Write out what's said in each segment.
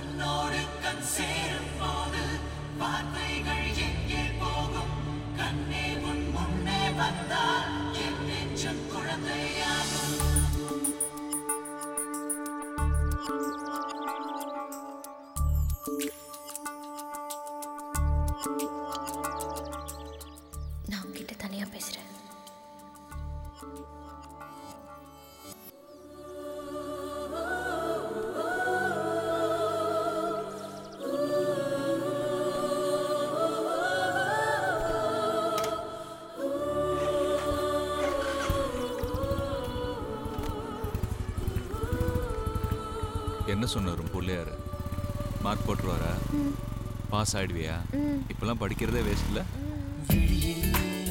கண்ணோடு கண் சேரும் போது வார்த்தைகள் எங்கே போகும் கண்ணே உன் முன்னே வந்தார் என்ன சொன்னார் உன் பிள்ளையாரு? மார்க் போட்டுருவாரா? பாஸ் ஆயிடுவியா? இப்பெல்லாம் படிக்கிறதே வேஸ்ட் இல்ல? விழியில்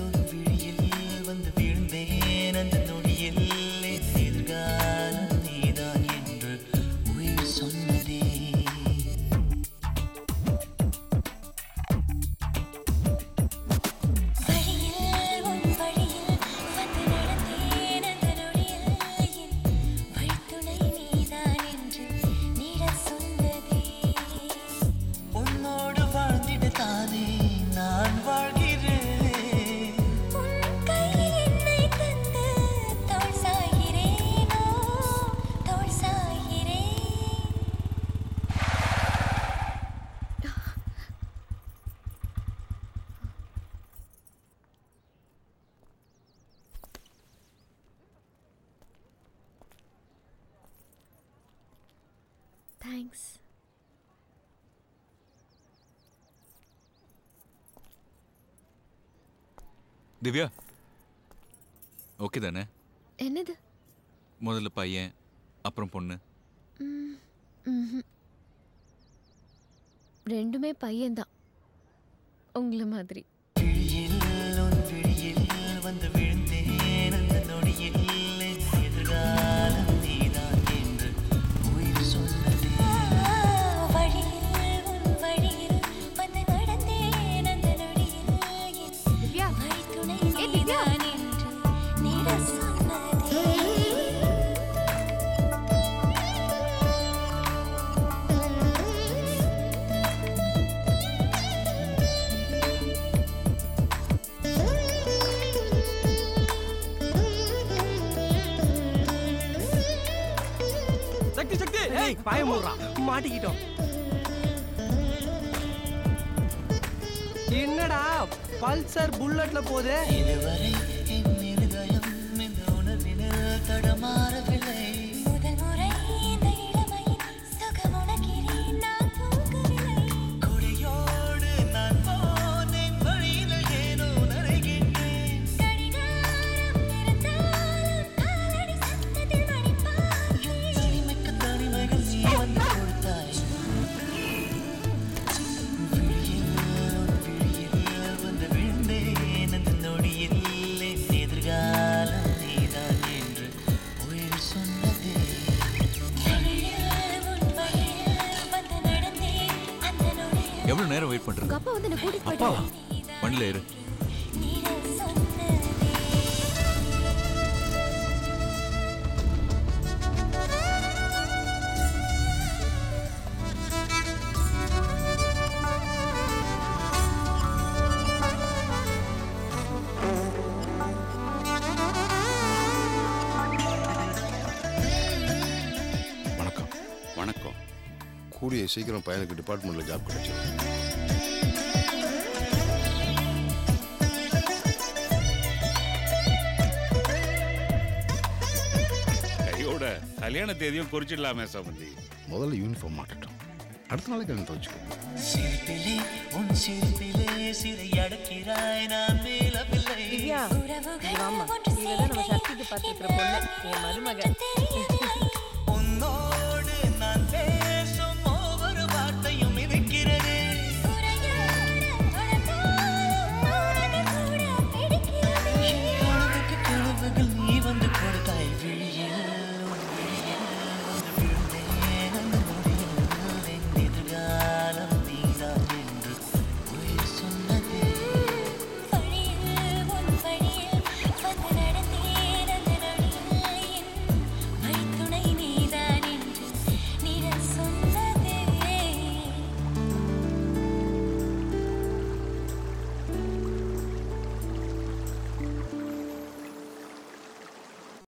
ஒரு விழியில் வந்து திவ்யா. ஓகே தானே என்னது? முதல்ல பையன் அப்புறம் பொண்ணு. ரெண்டுமே பையன்தான். உங்களை மாதிரி. வந்து விழுந்தேன். அந்த நொடியில் ஏய் பாய மூடுறான் மாட்டிக்கிட்டோம். என்னடா பல்சர் புல்லட்ல போதே. இதுவரை என் இருதயம் இந்த உணர்வின தடமா எவ்வளவு நேரம் வெயிட் பண்றது? அப்பா வந்து என்ன கூட்டிட்டு போயிட்டாரு. வண்டியில இரு. கூடிய சீக்கிரம் பையனுக்கு டிபார்ட்மெண்ட்ல ஜாப் கிடைச்சிடும் கையோட கல்யாண தேதியும் குறிச்சிடலாமே சம்பந்தி முதல்ல யூனிஃபார்ம் மாட்டட்டும். அடுத்த நாளைக்கு கல்யாணம் துவச்சுக்கோ சிரிப்பிலே உன் சிரிப்பிலே சிறை அடக்கிறாய் நான் மேலவில்லை திவ்யா உறவுகள் ஆமா இவதான் நம்ம சக்திக்கு பார்த்துருக்கிற பொண்ணு. என் மருமக.